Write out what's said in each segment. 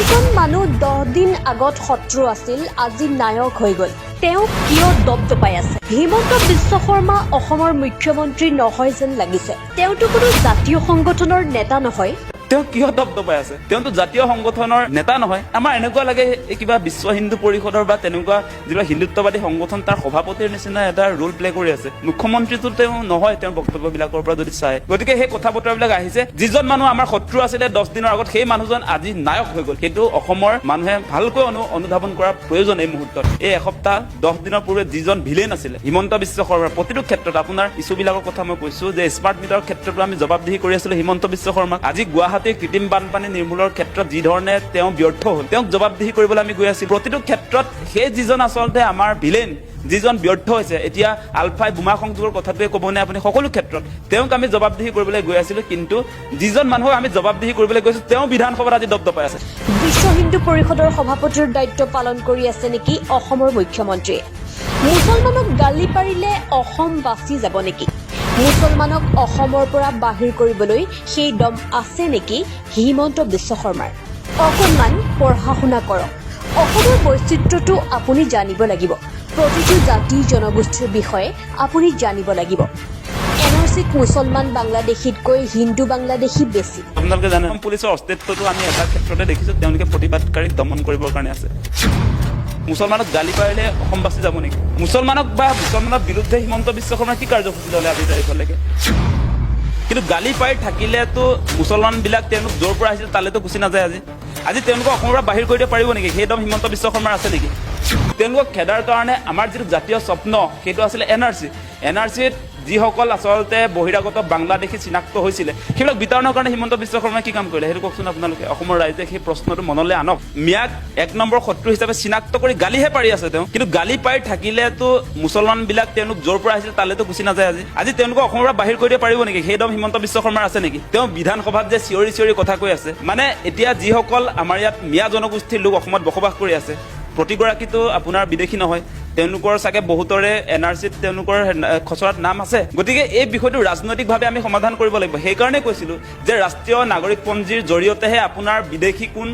Johnson মানুহ দহ দিন আগত শত্ৰু আছিল। আজি নায়ক হৈ গ'ল। তেওঁ কিয় দপদপাই আছে? হিমন্ত বিশ্ব শৰ্মা অসমৰ মুখ্যমন্ত্ৰী নহয় যেন লাগিছে। তেওঁতো কোনো জাতীয় সংগঠনৰ নেতা নহয়। তেওঁ কিয় দপদপাই আছে? তেওঁতো জাতীয় সংগঠনৰ নেতা নহয়। আমাৰ এনেকুৱা লাগে কিবা বিশ্ব হিন্দু পৰিষদৰ বা তেনেকুৱা যিবিলাক হিন্দুত্ববাদী সংগঠন, তাৰ সভাপতিৰ নিচিনা এটা ৰোল প্লে কৰি আছে। মুখ্যমন্ত্ৰীটো তেওঁ নহয়, তেওঁৰ বক্তব্যবিলাকৰ পৰা যদি চায়। গতিকে সেই কথা বতৰাবিলাক আহিছে। যিজন মানুহ আমাৰ শত্ৰু আছিলে দহ দিনৰ আগত, সেই মানুহজন আজি নায়ক হৈ গ'ল। সেইটো অসমৰ মানুহে ভালকৈ অনু অনুধাৱন কৰাৰ প্ৰয়োজন এই মুহূৰ্তত। এই এসপ্তাহ, দহ দিনৰ পূৰ্বে যিজন ভিলেন আছিলে, হিমন্ত বিশ্ব শৰ্মা প্ৰতিটো ক্ষেত্ৰত আপোনাৰ ইছ্যুবিলাকৰ কথা মই কৈছো যে স্মাৰ্ট মিটাৰৰ ক্ষেত্ৰতো আমি জবাবদিহি কৰি আছিলো হিমন্ত বিশ্ব শৰ্মাক। আজি গুৱাহাটীৰ কৃত্ৰিম বানপানী নিৰ্মূলৰ ক্ষেত্ৰত যি ধৰণে তেওঁ ব্যৰ্থ হ'ল তেওঁক জবাবদিহি কৰিবলৈ আমি গৈ আছিলো। প্ৰতিটো ক্ষেত্ৰত সেই যিজন আচলতে আমাৰ ভিলেন যিজন ব্যৰ্থ হৈছে এতিয়া আলফাই বোমা সংযোগৰ কথাটোৱে ক'বনে আপুনি সকলো ক্ষেত্ৰত। তেওঁক আমি জবাবদিহি কৰিবলৈ গৈ আছিলো কিন্তু যিজন মানুহক আমি জবাবদিহি কৰিবলৈ গৈছো তেওঁ বিধানসভাত আজি দপদপাই আছে। বিশ্ব হিন্দু পৰিষদৰ সভাপতিৰ দায়িত্ব পালন কৰি আছে নেকি অসমৰ মুখ্যমন্ত্ৰীয়ে? মুছলমানক গালি পাৰিলে অসম বাচি যাব নেকি? মুছলমানক অসমৰ পৰা বাহিৰ কৰিবলৈ সেই দম আছে নেকি? হিমন্ত বিশ্ব শৰ্মাৰ। অকণমান পঢ়া শুনা কৰক। অসমৰ বৈচিত্ৰ্যটো আপুনি জানিব লাগিব। প্ৰতিটো জাতি জনগোষ্ঠীৰ বিষয়ে আপুনি জানিব লাগিব। এন আৰ চিত মুছলমান বাংলাদেশীতকৈ হিন্দু বাংলাদেশী বেছি। আপোনালোকে জানে পুলিচৰ অস্তিত্বটো আমি এটা ক্ষেত্ৰতে দেখিছো, তেওঁলোকে প্ৰতিবাদকাৰীক দমন কৰিবৰ কাৰণে আছে। মুছলমানক গালি পাৰিলে অসম বাচি যাব নেকি? মুছলমানক বা মুছলমানৰ বিৰুদ্ধে হিমন্ত বিশ্ব শৰ্মাৰ কি কাৰ্যসূচী ল'লে আজি তাৰিখলৈকে? কিন্তু গালি পাৰি থাকিলেতো মুছলমানবিলাক তেওঁলোক য'ৰ পৰা আহিছিল তালৈতো গুচি নাযায় আজি। আজি তেওঁলোকক অসমৰ পৰা বাহিৰ কৰি দিব পাৰিব নেকি? সেই দম হিমন্ত বিশ্ব শৰ্মাৰ আছে নেকি? তেওঁলোকক খেদাৰ কাৰণে আমাৰ যিটো জাতীয় স্বপ্ন, সেইটো আছিলে এন আৰ চি। এন আৰ চিত যিসকল আচলতে বহিৰাগত বাংলাদেশী চিনাক্ত হৈছিলে, সেইবিলাক বিতৰণৰ কাৰণে হিমন্ত বিশ্ব শৰ্মাই কি কাম কৰিলে? সেইটো কওকচোন আপোনালোকে। অসমৰ ৰাইজে সেই প্ৰশ্নটো মনলৈ আনক। মিয়াক এক নম্বৰ শত্ৰু হিচাপে চিনাক্ত কৰি গালিহে পাৰি আছে তেওঁ। কিন্তু গালি পাৰি থাকিলেতো মুছলমানবিলাক তেওঁলোক য'ৰ পৰা আহিছিল তালৈতো গুচি নাযায় আজি। আজি তেওঁলোকক অসমৰ পৰা বাহিৰ কৰি দিব পাৰিব নেকি? সেই দম হিমন্ত বিশ্ব শৰ্মাৰ আছে নেকি? তেওঁ বিধানসভাত যে চিঞৰি চিঞৰি কথা কৈ আছে মানে এতিয়া যিসকল আমাৰ ইয়াত মিয়া জনগোষ্ঠীৰ লোক অসমত বসবাস কৰি আছে, প্ৰতিগৰাকীতো আপোনাৰ বিদেশি নহয়। তেওঁলোকৰ চাগে বহুতৰে এন আৰ চিত তেওঁলোকৰ খচৰাত নাম আছে। গতিকে এই বিষয়টো ৰাজনৈতিকভাৱে আমি সমাধান কৰিব লাগিব। সেইকাৰণে কৈছিলো যে ৰাষ্ট্ৰীয় নাগৰিকপঞ্জীৰ জৰিয়তেহে আপোনাৰ বিদেশি কোন,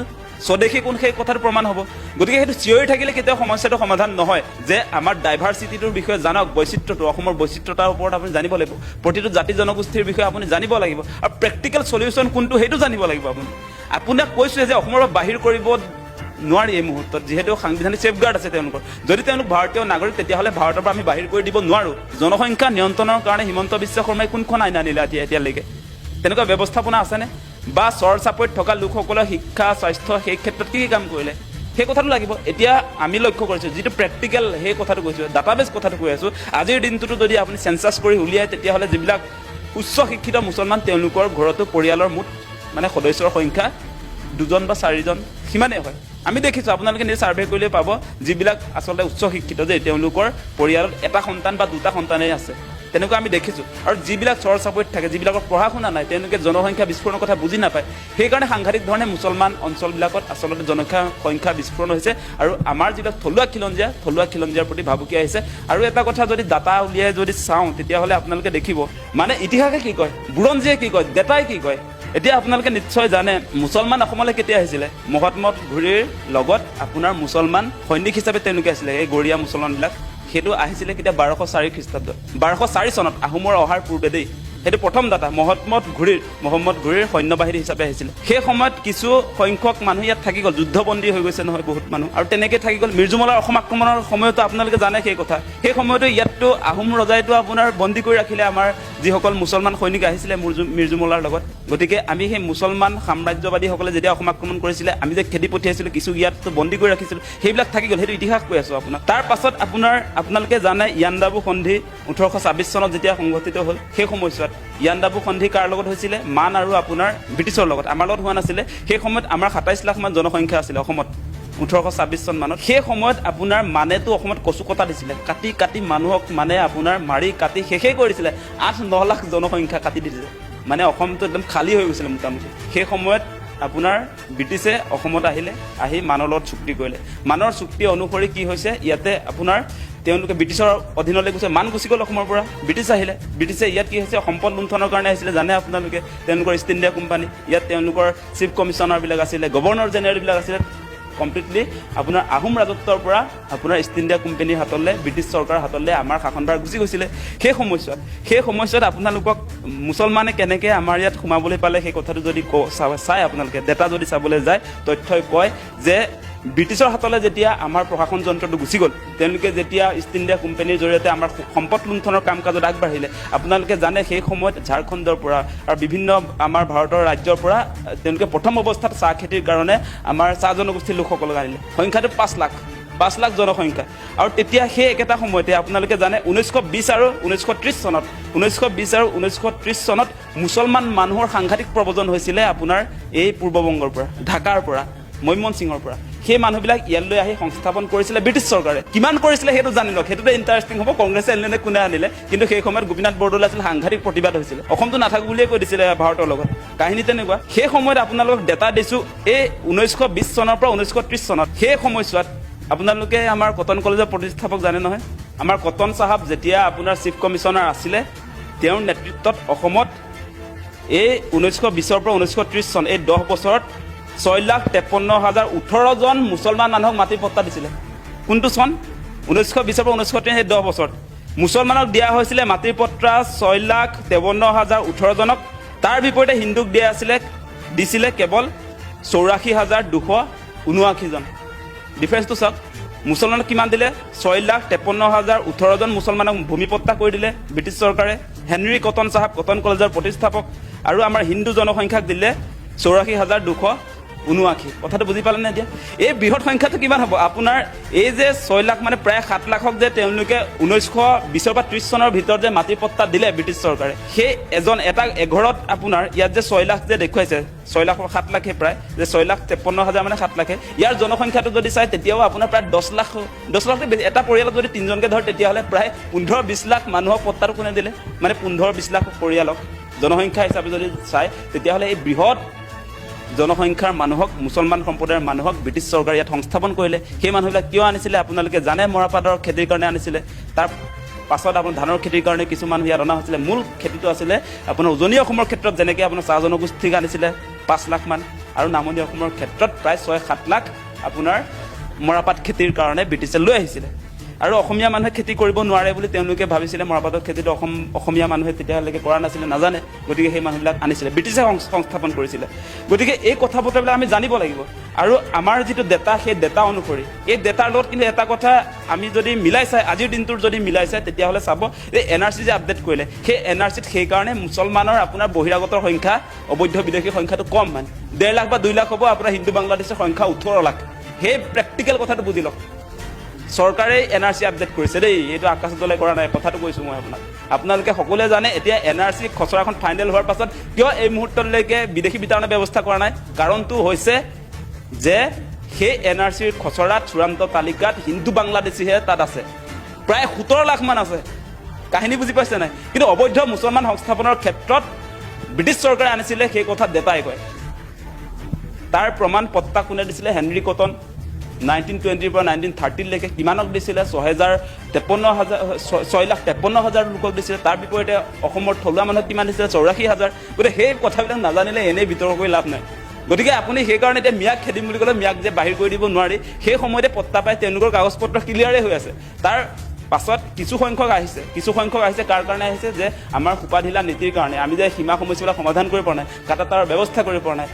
স্বদেশী কোন সেই কথাটো প্ৰমাণ হ'ব। গতিকে সেইটো চিঞৰি থাকিলে কেতিয়াও সমস্যাটো সমাধান নহয়। যে আমাৰ ডাইভাৰ্চিটিটোৰ বিষয়ে জানক, বৈচিত্ৰ্যটো, অসমৰ বৈচিত্ৰতাৰ ওপৰত আপুনি জানিব লাগিব। প্ৰতিটো জাতি জনগোষ্ঠীৰ বিষয়ে আপুনি জানিব লাগিব। আৰু প্ৰেক্টিকেল চলিউশ্যন কোনটো সেইটো জানিব লাগিব আপুনি। আপোনাক কৈছোৱে যে অসমৰ পৰা বাহিৰ কৰিব নোৱাৰি এই মুহূৰ্তত। যিহেতু সাংবিধানিক ছেফগাৰ্ড আছে তেওঁলোকৰ। যদি তেওঁলোক ভাৰতীয় নাগৰিক, তেতিয়াহ'লে ভাৰতৰ পৰা আমি বাহিৰ কৰি দিব নোৱাৰোঁ। জনসংখ্যা নিয়ন্ত্ৰণৰ কাৰণে হিমন্ত বিশ্ব শৰ্মাই কোনখন আইন আনিলে এতিয়া এতিয়ালৈকে? তেনেকুৱা ব্যৱস্থাপনা আছেনে? বা চৰ চাপৰিত থকা লোকসকলৰ শিক্ষা, স্বাস্থ্য, সেই ক্ষেত্ৰত কি কি কাম কৰিলে? সেই কথাটো লাগিব। এতিয়া আমি লক্ষ্য কৰিছোঁ, যিটো প্ৰেক্টিকেল সেই কথাটো কৈছোঁ ডাটাবেছ কথাটো কৈ আছোঁ। আজিৰ দিনটোতো যদি আপুনি চেঞ্চাছ কৰি উলিয়ায়, তেতিয়াহ'লে যিবিলাক উচ্চ শিক্ষিত মুছলমান তেওঁলোকৰ ঘৰতো পৰিয়ালৰ মুঠ মানে সদস্যৰ সংখ্যা দুজন বা চাৰিজন সিমানেই হয়। আমি দেখিছোঁ, আপোনালোকে নিজে ছাৰ্ভে কৰিলে পাব, যিবিলাক আচলতে উচ্চ শিক্ষিত যে তেওঁলোকৰ পৰিয়ালত এটা সন্তান বা দুটা সন্তানেই আছে। তেনেকুৱা আমি দেখিছোঁ। আৰু যিবিলাক চৰ চাপৰিত থাকে, যিবিলাকৰ পঢ়া শুনা নাই, তেওঁলোকে জনসংখ্যা বিস্ফোৰণৰ কথা বুজি নাপায়। সেইকাৰণে সাংঘাতিক ধৰণে মুছলমান অঞ্চলবিলাকত আচলতে জনসংখ্যা, সংখ্যা বিস্ফোৰণ হৈছে। আৰু আমাৰ যিবিলাক থলুৱা খিলঞ্জীয়া, থলুৱা খিলঞ্জীয়াৰ প্ৰতি ভাবুকি আহিছে। আৰু এটা কথা যদি ডাটা উলিয়াই যদি চাওঁ, তেতিয়াহ'লে আপোনালোকে দেখিব মানে ইতিহাসে কি কয়, বুৰঞ্জীয়ে কি কয়, ডেটাই কি কয় এতিয়া আপোনালোকে নিশ্চয় জানে মুছলমান অসমলৈ কেতিয়া আহিছিলে? মহম্মদ ঘুৰিৰ লগত আপোনাৰ মুছলমান সৈনিক হিচাপে তেওঁলোকে আছিলে এই গৰীয়া মুছলমানবিলাক। সেইটো আহিছিলে কেতিয়া? বাৰশ চাৰি খ্ৰীষ্টাব্দত। বাৰশ চাৰি চনত আহোমৰ অহাৰ পূৰ্বে দেই। সেইটো প্ৰথম দাতা মহম্মদ ঘুৰিৰ মহম্মদ ঘুৰিৰ সৈন্যবাহিনী হিচাপে আহিছিলে। সেই সময়ত কিছু সংখ্যক মানুহ ইয়াত থাকি গ'ল যুদ্ধবন্দী হৈ গৈছে নহয় বহুত মানুহ। আৰু তেনেকৈ থাকি গ'ল মিৰ্জুমলাৰ অসম আক্ৰমণৰ সময়তো আপোনালোকে জানে সেই কথা। সেই সময়তো ইয়াততো আহোম ৰজাইতো আপোনাৰ বন্দী কৰি ৰাখিলে আমাৰ যিসকল মুছলমান সৈনিক আহিছিলে মিৰ্জু- মিৰ্জুমলাৰ লগত। গতিকে আমি সেই মুছলমান সাম্ৰাজ্যবাদীসকলে যেতিয়া অসম আক্ৰমণ কৰিছিলে আমি যে খেদি পঠিয়াইছিলোঁ কিছু ইয়াততো বন্দী কৰি ৰাখিছিলোঁ সেইবিলাক থাকি গ'ল সেইটো ইতিহাস কৈ আছোঁ আপোনাক। তাৰ পাছত আপোনাৰ আপোনালোকে জানে ইয়াণ্ডাবু সন্ধি ওঠৰশ ছাব্বিছ চনত যেতিয়া সংঘটিত হ'ল সেই সময়ছোৱাত ইয়াণ্ডাবু সন্ধি কাৰ লগত হৈছিলে? মান আৰু আপোনাৰ ব্ৰিটিছৰ লগত। আমাৰ লগত হোৱা নাছিলে। সেই সময়ত আমাৰ সাতাইছ লাখ মান জনসংখ্যা আছিলে অসমত। ওঠৰশ ছাব্বিছ চন মানত। সেই সময়ত আপোনাৰ মানেতো অসমত কচু কটা দিছিলে। কাটি কাটি মানুহক মানে আপোনাৰ মাৰি কাটি শেষেই কৰি দিছিলে। আঠ ন লাখ জনসংখ্যা কাটি দিছিলে মানে অসমটো একদম খালী হৈ গৈছিলে মোটামুটি। সেই সময়ত আপোনাৰ ব্ৰিটিছে অসমত আহিলে, আহি মানৰ লগত চুক্তি কৰিলে। মানৰ চুক্তি অনুসৰি কি হৈছে, ইয়াতে আপোনাৰ তেওঁলোকে ব্ৰিটিছৰ অধীনলৈ গৈছে মান গুচি গ'ল অসমৰ পৰা। ব্ৰিটিছ আহিলে। ব্ৰিটিছে ইয়াত কি হৈছে, সম্পদ লুণ্ঠনৰ কাৰণে আহিছিলে, জানে আপোনালোকে। তেওঁলোকৰ ইষ্ট ইণ্ডিয়া কোম্পানী ইয়াত তেওঁলোকৰ চিফ কমিশ্যনাৰবিলাক আছিলে গভৰ্ণৰ জেনেৰেলবিলাক আছিলে। কমপ্লিটলি আপোনাৰ আহোম ৰাজত্বৰ পৰা আপোনাৰ ইষ্ট ইণ্ডিয়া কোম্পানীৰ হাতলৈ ব্ৰিটিছ চৰকাৰৰ হাতলৈ আমাৰ শাসনভাৰ গুচি গৈছিলে। সেই সময়ছোৱাত সেই সময়ছোৱাত আপোনালোকক মুছলমানে কেনেকৈ আমাৰ ইয়াত সোমাবলৈ পালে, সেই কথাটো যদি চাই আপোনালোকে। ডেটা যদি চাবলৈ যায়, তথ্যই কয় যে ব্ৰিটিছৰ হাতলৈ যেতিয়া আমাৰ প্ৰশাসন যন্ত্ৰটো গুচি গ'ল তেওঁলোকে যেতিয়া ইষ্ট ইণ্ডিয়া কোম্পানীৰ জৰিয়তে আমাৰ সম্পদ লুণ্ঠনৰ কাম কাজত আগবাঢ়িলে আপোনালোকে জানে সেই সময়ত ঝাৰখণ্ডৰ পৰা আৰু বিভিন্ন আমাৰ ভাৰতৰ ৰাজ্যৰ পৰা তেওঁলোকে প্ৰথম অৱস্থাত চাহ খেতিৰ কাৰণে আমাৰ চাহ জনগোষ্ঠীৰ লোকসকলক আনিলে। সংখ্যাটো পাঁচ লাখ পাঁচ লাখ জনসংখ্যা। আৰু তেতিয়া সেই একেটা সময়তে আপোনালোকে জানে ঊনৈছশ বিছ আৰু ঊনৈছশ ত্ৰিছ চনত ঊনৈছশ বিছ আৰু ঊনৈছশ ত্ৰিছ চনত মুছলমান মানুহৰ সাংঘাতিক প্ৰব্ৰজন হৈছিলে আপোনাৰ এই পূৰ্ববংগৰ পৰা ঢাকাৰ পৰা মৈমন সিঙৰ পৰা। সেই মানুহবিলাক ইয়ালৈ আহি সংস্থাপন কৰিছিলে ব্ৰিটিছ চৰকাৰে। কিমান কৰিছিলে সেইটো জানি লওক। সেইটোতে ইণ্টাৰেষ্টিং হ'ব কংগ্ৰেছে আনিলে কোনে আনিলে। কিন্তু সেই সময়ত গোপীনাথ বৰদলৈ আছিল সাংঘাতিক প্ৰতিবাদ হৈছিলে। অসমটো নাথাকো বুলিয়ে কৈ দিছিলে ভাৰতৰ লগত। কাহিনী তেনেকুৱা। সেই সময়ত আপোনালোকক ডেটা দিছোঁ এই ঊনৈছশ বিছ চনৰ পৰা ঊনৈছশ ত্ৰিছ চনত। সেই সময়ছোৱাত আপোনালোকে আমাৰ কটন কলেজৰ প্ৰতিষ্ঠাপক জানে নহয়? আমাৰ কটন চাহাব যেতিয়া আপোনাৰ চিফ কমিশ্যনাৰ আছিলে তেওঁৰ নেতৃত্বত অসমত এই ঊনৈছশ বিছৰ পৰা ঊনৈছশ ত্ৰিছ চন এই দহ বছৰত ছয় লাখ তেপন্ন হাজাৰ ওঠৰজন মুছলমান মানুহক মাটিৰ পট্টা দিছিলে। কোনটো চন? ঊনৈছশ বিছৰ পৰা ঊনৈছশ ত্ৰিছ এই দহ বছৰত। মুছলমানক দিয়া হৈছিলে মাটিৰ পট্টা ছয় লাখ তেৱন্ন হাজাৰ ওঠৰজনক। তাৰ বিপৰীতে হিন্দুক দিয়া আছিলে দিছিলে কেৱল চৌৰাশী হাজাৰ দুশ ঊনোআশীজন। ডিফাৰেঞ্চটো চাওক। মুছলমানক কিমান দিলে? ছয় লাখ তেপন্ন হাজাৰ ওঠৰজন মুছলমানক ভূমিপট্টা কৰি দিলে ব্ৰিটিছ চৰকাৰে। হেনৰী কটন চাহাব কটন কলেজৰ প্ৰতিষ্ঠাপক। আৰু আমাৰ হিন্দু জনসংখ্যাক দিলে চৌৰাশী হাজাৰ দুশ ঊনোআশী কথাটো বুজি পালে নে এতিয়া? এই বৃহৎ সংখ্যাটো কিমান হ'ব? আপোনাৰ এই যে ছয় লাখ মানে প্ৰায় সাত লাখক যে তেওঁলোকে ঊনৈছশ বিছৰ পৰা ত্ৰিছ চনৰ ভিতৰত যে মাটিৰ পট্টা দিলে ব্ৰিটিছ চৰকাৰে, সেই এজন এটা এঘৰত আপোনাৰ ইয়াত যে ছয় লাখ যে দেখুৱাইছে, ছয় লাখ সাত লাখে প্ৰায়, যে ছয় লাখ তেপন্ন হাজাৰ মানে সাত লাখে, ইয়াৰ জনসংখ্যাটো যদি চাই তেতিয়াও আপোনাৰ প্ৰায় দহ লাখ দহ লাখ এটা পৰিয়ালত যদি তিনিজনকে ধৰে, তেতিয়াহ'লে প্ৰায় পোন্ধৰ বিছ লাখ মানুহক পট্টাটো কোনে দিলে? মানে পোন্ধৰ বিছ লাখ পৰিয়ালক। জনসংখ্যা হিচাপে যদি চায় তেতিয়াহ'লে এই বৃহৎ জনসংখ্যাৰ মানুহক মুছলমান সম্প্ৰদায়ৰ মানুহক ব্ৰিটিছ চৰকাৰে ইয়াত সংস্থাপন কৰিলে। সেই মানুহবিলাক কিয় আনিছিলে? আপোনালোকে জানে মৰাপাটৰ খেতিৰ কাৰণে আনিছিলে। তাৰ পাছত আপোনাৰ ধানৰ খেতিৰ কাৰণে কিছু মানুহ ইয়াত অনা হৈছিলে। মূল খেতিটো আছিলে আপোনাৰ উজনি অসমৰ ক্ষেত্ৰত যেনেকৈ আপোনাৰ চাহ জনগোষ্ঠীক আনিছিলে পাঁচ লাখমান আৰু নামনি অসমৰ ক্ষেত্ৰত প্ৰায় ছয় সাত লাখ আপোনাৰ মৰাপাট খেতিৰ কাৰণে ব্ৰিটিছে লৈ আহিছিলে। আৰু অসমীয়া মানুহে খেতি কৰিব নোৱাৰে বুলি তেওঁলোকে ভাবিছিলে। মৰাপাটৰ খেতিটো অসম অসমীয়া মানুহে তেতিয়ালৈকে কৰা নাছিলে, নাজানে। গতিকে সেই মানুহবিলাক আনিছিলে, ব্ৰিটিছে সংস- সংস্থাপন কৰিছিলে। গতিকে এই কথা বতৰাবিলাক আমি জানিব লাগিব। আৰু আমাৰ যিটো ডেটা সেই ডেটা অনুসৰি, এই ডেটাৰ লগত কিন্তু এটা কথা আমি যদি মিলাই চাই, আজিৰ দিনটোৰ যদি মিলাই চাই, তেতিয়াহ'লে চাব এই এন আৰ চি যে আপডেট কৰিলে, সেই এন আৰ চিত সেইকাৰণে মুছলমানৰ আপোনাৰ বহিৰাগতৰ সংখ্যা, অবৈধ বিদেশীৰ সংখ্যাটো কম মানে। ডেৰ লাখ বা দুই লাখ হ'ব, আপোনাৰ হিন্দু বাংলাদেশৰ সংখ্যা ওঠৰ লাখ। সেই প্ৰেক্টিকেল কথাটো বুজি লওক। চৰকাৰে এন আৰ চি আপডেট কৰিছে দেই, এইটো আকাশ দলে কৰা নাই, কথাটো কৈছোঁ মই আপোনাক। আপোনালোকে সকলোৱে জানে, এতিয়া এন আৰ চি খচৰাখন ফাইনেল হোৱাৰ পাছত কিয় এই মুহূৰ্তলৈকে বিদেশি বিতৰণৰ ব্যৱস্থা কৰা নাই? কাৰণটো হৈছে যে সেই এন আৰ চিৰ খচৰাত চূড়ান্ত তালিকাত হিন্দু বাংলাদেশীহে তাত আছে। প্ৰায় সোতৰ লাখমান আছে। কাহিনী বুজি পাইছে নাই? কিন্তু অবৈধ মুছলমান সংস্থাপনৰ ক্ষেত্ৰত ব্ৰিটিছ চৰকাৰে আনিছিলে, সেই কথা ডেটাই কয়। তাৰ প্ৰমাণ পত্তা কোনে দিছিলে? Henry cotton. নাইনটিন টুৱেণ্টিৰ পৰা নাইনটিন থাৰ্টিলৈকে কিমানক দিছিলে? ছহেজাৰ তেপন্ন হাজাৰ, ছয়- লাখ তেপন্ন হাজাৰ লোকক দিছিলে। তাৰ বিপৰীতে অসমৰ থলুৱা মানুহক কিমান দিছিলে? চৌৰাশী হাজাৰ। গতিকে সেই কথাবিলাক নাজানিলে, এনেই বিতৰ্ক কৰি লাভ নাই। গতিকে আপুনি সেইকাৰণে এতিয়া ম্যাগ খেদিম বুলি ক'লে ম্যাগ যে বাহিৰ কৰি দিব নোৱাৰি, সেই সময়তে পত্তা পাই তেওঁলোকৰ কাগজ পত্ৰ ক্লিয়াৰে হৈ আছে। তাৰ পাছত কিছু সংখ্যক আহিছে। কিছু সংখ্যক আহিছে কাৰ কাৰণে আহিছে? যে আমাৰ সোপাঢিলা নীতিৰ কাৰণে। আমি যে সীমা সমস্যাবিলাক সমাধান কৰিব পৰা নাই কাটা তাৰ ব্যৱস্থা কৰিব পৰা নাই।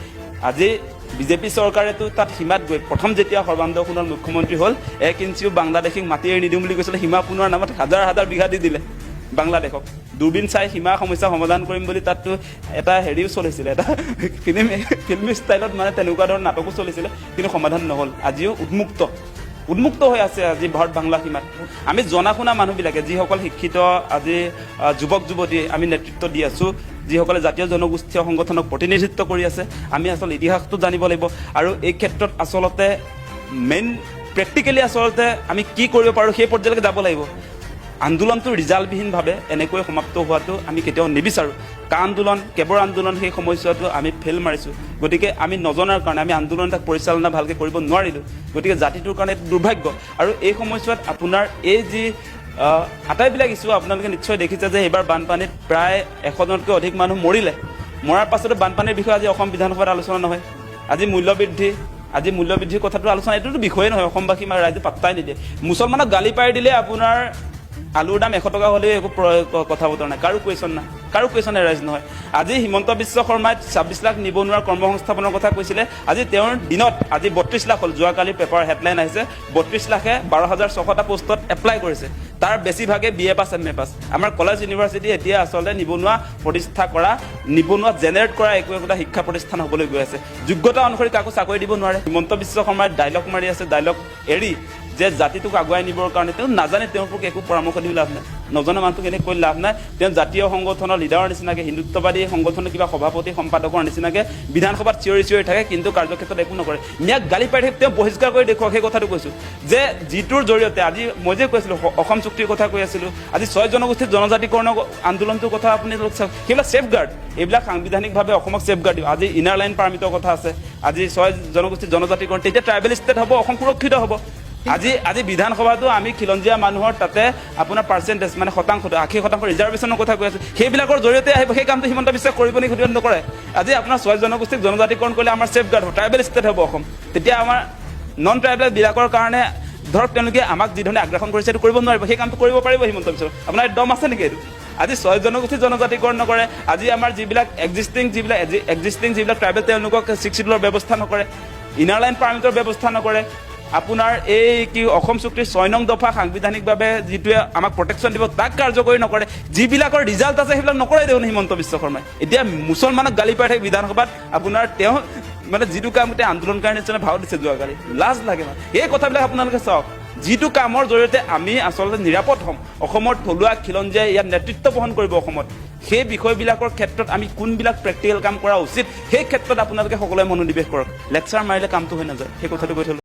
আজি বিজেপি চৰকাৰেতো তাত সীমাত গৈ প্ৰথম যেতিয়া সৰ্বানন্দ সোণোৱাল মুখ্যমন্ত্ৰী হ'ল, এক ইঞ্চিও বাংলাদেশীক মাটি এৰি নিদিওঁ বুলি কৈছিলে, সীমা পুনৰ নামত হাজাৰ হাজাৰ বিঘা দি দিলে বাংলাদেশক। দূৰবীন চাই সীমা সমস্যা সমাধান কৰিম বুলি তাততো এটা হেৰিও চলিছিলে, এটা ফিল্ম ফিল্মি ষ্টাইলত মানে তেনেকুৱা ধৰণৰ নাটকো চলিছিলে, কিন্তু সমাধান নহ'ল। আজিও উন্মুক্ত। উন্মুক্ত হৈ আছে আজি ভাৰত বাংলা সীমাত। আমি জনা শুনা মানুহবিলাকে, যিসকল শিক্ষিত, আজি যুৱক, যুৱতী, আমি নেতৃত্ব দি আছোঁ, যিসকলে জাতীয় জনগোষ্ঠীয় সংগঠনক প্ৰতিনিধিত্ব কৰি আছে, আমি আচলতে ইতিহাসটো জানিব লাগিব। আৰু এই ক্ষেত্ৰত আচলতে মেইন প্ৰেক্টিকেলি আচলতে আমি কি কৰিব পাৰোঁ, সেই পৰ্যায়লৈকে যাব লাগিব। আন্দোলনটো ৰিজাল্টবিহীনভাৱে এনেকৈ সমাপ্ত হোৱাটো আমি কেতিয়াও নিবিচাৰোঁ। কা আন্দোলন, কেবৰ আন্দোলন, সেই সময়ছোৱাটো আমি ফেইল মাৰিছোঁ। গতিকে আমি নজনাৰ কাৰণে আমি আন্দোলন তাক পৰিচালনা ভালকৈ কৰিব নোৱাৰিলোঁ। গতিকে জাতিটোৰ কাৰণে দুৰ্ভাগ্য। আৰু এই সময়ছোৱাত আপোনাৰ এই যি আটাইবিলাক ইছ্যু আপোনালোকে নিশ্চয় দেখিছে যে এইবাৰ বানপানীত প্ৰায় এশজনতকৈ অধিক মানুহ মৰিলে। মৰাৰ পাছতো বানপানীৰ বিষয়ে আজি অসম বিধানসভাত আলোচনা নহয়। আজি মূল্যবৃদ্ধি, আজি মূল্যবৃদ্ধিৰ কথাটো আলোচনা, এইটোতো বিষয়ে নহয়। অসমবাসী বা ৰাইজে পাত্তাই নিদিয়ে। মুছলমানক গালি পাৰি দিলে আপোনাৰ আলুৰ দাম এশ টকা হ'লেও একো কথা বতৰা নাই। কাৰো কুৱেশ্যন নাই। কাৰো কুৱেশ্যন এৰাইজ নহয়। আজি হিমন্ত বিশ্ব শৰ্মাই ছাব্বিছ লাখ নিবনুৱাৰ কৰ্মসংস্থাপনৰ কথা কৈছিলে। আজি তেওঁৰ দিনত আজি বত্ৰিছ লাখ হ'ল। যোৱাকালি পেপাৰ হেডলাইন আহিছে। বত্ৰিছ লাখে বাৰ হাজাৰ ছশটা পোষ্টত এপ্লাই কৰিছে। তাৰ বেছিভাগে B A pass M A পাছ আমাৰ কলেজ ইউনিভাৰ্চিটি এতিয়া আচলতে নিবনুৱা প্ৰতিষ্ঠা কৰা, নিবনুৱা জেনেৰেট কৰা একো একোটা শিক্ষা প্ৰতিষ্ঠান হ'বলৈ গৈ আছে। যোগ্যতা অনুসৰি কাকো চাকৰি দিব নোৱাৰে। হিমন্ত বিশ্ব শৰ্মাই ডাইলগ মাৰি আছে। ডাইলগ এৰি যে জাতিটোক আগুৱাই নিবৰ কাৰণে তেওঁ নাজানে, তেওঁৰ একো পৰামৰ্শ দি লাভ নাই। নজনা মানুহটোক এনেকৈ কৈ লাভ নাই। তেওঁ জাতীয় সংগঠনৰ লিডাৰৰ নিচিনাকৈ, হিন্দুত্ববাদী সংগঠনৰ কিবা সভাপতি, সম্পাদকৰ নিচিনাকৈ বিধানসভাত চিঞৰি চিঞৰি থাকে, কিন্তু কাৰ্যক্ষেত্ৰত একো নকৰে। মিয়াক গালি পাৰি থাকে তেওঁ বহিষ্কাৰ কৰি দেখুৱাওক, সেই কথাটো কৈছোঁ। যে যিটোৰ জৰিয়তে, আজি মই যে কৈছিলোঁ অসম চুক্তিৰ কথা কৈ আছিলোঁ, আজি ছয় জনগোষ্ঠীৰ জনজাতিকৰণ আন্দোলনটোৰ কথা আপুনি চাওক, সেইবিলাক ছেফগাৰ্ড এইবিলাক সাংবিধানিকভাৱে অসমক ছেফগাৰ্ড দিব আজি ইনাৰ লাইন পাৰ্মিটৰ কথা আছে। আজি ছয় জনগোষ্ঠীৰ জনজাতিকৰণ, তেতিয়া ট্ৰাইবেল ষ্টেট হ'ব, অসম সুৰক্ষিত হ'ব। আজি আজি বিধানসভাতো আমি খিলঞ্জীয়া মানুহৰ তাতে আপোনাৰ পাৰ্চেণ্টেজ মানে শতাংশ, আশী শতাংশ ৰিজাৰ্ভেশ্যনৰ কথা কৈ আছোঁ। সেইবিলাকৰ জৰিয়তে আহিব, সেই কামটো হিমন্ত বিশ্বে কৰিব নেকি সেইটো নকৰে আজি আপোনাৰ ছয় জনগোষ্ঠীক জনজাতিকৰণ কৰিলে আমাৰ ছেফ গাৰ্ড হ'ব ট্ৰাইবেল ষ্টেট হ'ব অসম। তেতিয়া আমাৰ নন ট্ৰাইবেলবিলাকৰ কাৰণে, ধৰক তেওঁলোকে আমাক যিধৰণে আগ্ৰাসন কৰিছে, সেইটো কৰিব নোৱাৰিব, সেই কামটো কৰিব পাৰিব হিমন্ত বিশ্ব। আপোনাৰ দম আছে নেকি এইটো? আজি ছয় জনগোষ্ঠী জনজাতিকৰণ নকৰে, আজি আমাৰ যিবিলাক এক্সিষ্টিং যিবিলাক এক্সিষ্টিং যিবিলাক ট্ৰাইবেল তেওঁলোকক ছিক্স চিডুলৰ ব্যৱস্থা নকৰে ইনাৰ লাইন পাৰ্মিটৰ ব্যৱস্থা নকৰে আপোনাৰ এই কি অসম চুক্তিৰ ছয় নং দফা সাংবিধানিকভাৱে যিটোৱে আমাক প্ৰটেকশ্যন দিব, তাক কাৰ্যকৰী নকৰে। যিবিলাকৰ ৰিজাল্ট আছে, সেইবিলাক নকৰে দেখোন হিমন্ত বিশ্ব শৰ্মাই। এতিয়া মুছলমানক গালি পাই থাকে বিধানসভাত, আপোনাৰ তেওঁ মানে যিটো কাম এতিয়া আন্দোলনকাৰী নিচিনা ভাও দিছে যোৱাকালি। লাজ লাগে মানে। এই কথাবিলাক আপোনালোকে চাওক। যিটো কামৰ জৰিয়তে আমি আচলতে নিৰাপদ হ'ম। অসমৰ থলুৱা খিলঞ্জীয়াই ইয়াত নেতৃত্ব বহন কৰিব অসমত। সেই বিষয়বিলাকৰ ক্ষেত্ৰত আমি কোনবিলাক প্ৰেক্টিকেল কাম কৰা উচিত, সেই ক্ষেত্ৰত আপোনালোকে সকলোৱে মনোনিৱেশ কৰক। লেকচাৰ মাৰিলে কামটো হৈ নাযায়। সেই কথাটো কৈ থলো।